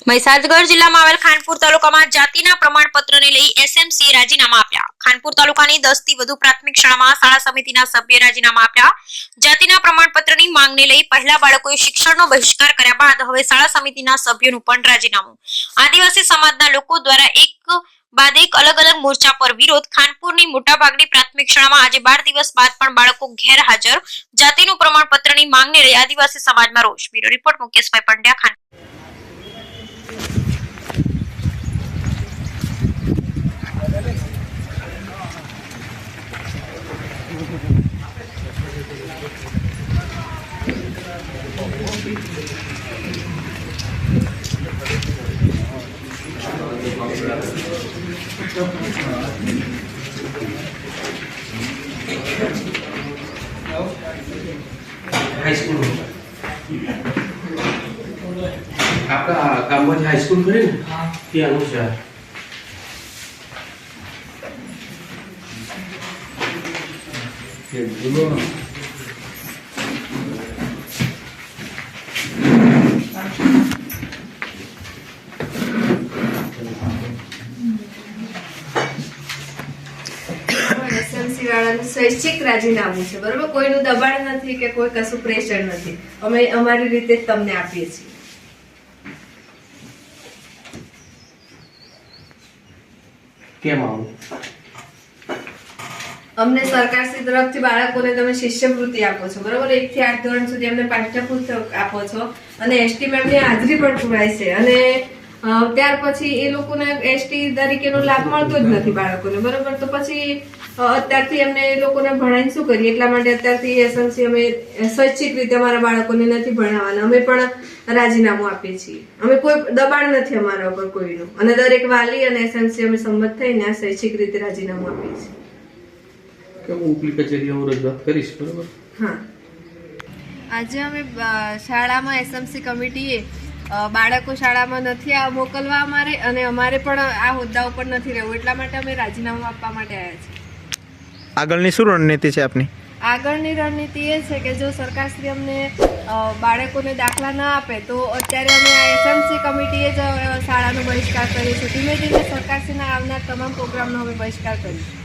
મહીસાગર જિલ્લામાં આવેલ ખાનપુર તાલુકામાં જાતિના પ્રમાણપત્રને લઈ એસએમસી રાજીનામા આપ્યા. ખાનપુર તાલુકાની દસથી વધુ પ્રાથમિક શાળામાં શાળા સમિતિના સભ્ય રાજીનામા આપ્યા. જાતિના પ્રમાણપત્રની માંગને લઈ પહેલા બાળકોએ શિક્ષણનો બહિષ્કાર કર્યા બાદ હવે શાળા સમિતિના સભ્યોનું પણ રાજીનામું. આદિવાસી સમાજના લોકો દ્વારા એક બાદ એક અલગ અલગ મોરચા પર વિરોધ ખાનપુરની મોટાભાગની પ્રાથમિક શાળામાં આજે બાર દિવસ બાદ પણ બાળકો ગેરહાજર. જાતિનું પ્રમાણપત્રની માંગને લઈ આદિવાસી સમાજમાં રોષ. Bureau report Mukeshbhai Pandya Khan high school આપણા ગામમાં જે હાઈસ્કૂલ ખરી ને ત્યાંનું છે આ. એસએમસી વાળાનું સ્વૈચ્છિક રાજીનામું છે બરોબર? કોઈનું દબાણ નથી કે કોઈ કશું પ્રેશર નથી. અમે અમારી રીતે જ તમને આપીએ છીએ. કેમ આવું? અમને સરકારશ્રી તરફથી બાળકોને તમે શિષ્યવૃત્તિ આપો છો બરોબર? એક થી આઠ ધોરણ સુધી અમને પાઠ્યપુસ્તક આપો છો અને એસટી મેમની હાજરી પણ પુરાય છે અને ત્યાર પછી એ લોકોને એસટી તરીકેનો લાભ મળતો જ નથી બાળકોને બરોબર? તો પછી અત્યારથી એમને એ લોકોને ભણાવીને શું કરીએ? એટલા માટે અત્યારથી એસએમસી અમે સ્વૈચ્છિક રીતે અમારા બાળકોને નથી ભણાવવાના. અમે પણ રાજીનામું આપીએ છીએ. અમે કોઈ દબાણ નથી અમારા ઉપર કોઈનું. અને દરેક વાલી અને એસએમસી અમે સંમત થઈને આ સ્વૈચ્છિક રીતે રાજીનામું આપીએ છીએ. હું ઉપલી કચેરી હું રજૂઆત કરીશ બરોબર? હા. આજે અમે શાળામાં એસએમસી કમિટીએ બાળકો શાળામાં નથી આ મોકલવા અમારે અને અમારે પણ આ હોદ્દા ઉપર નથી રહેવું. એટલા માટે અમે રાજીનામું આપવા માટે આવ્યા છીએ. આગળની શું રણનીતિ છે આપની? આગળની રણનીતિ એ છે કે જો સરકારશ્રી અમને બાળકોને દાખલા ના આપે તો અત્યારે અમે આ એસએમસી કમિટીએ જ શાળાનો બહિષ્કાર કરીએ છીએ ધીમે ધીમે સરકારશ્રીના આવનાર તમામ પ્રોગ્રામનો અમે બહિષ્કાર કરીશું.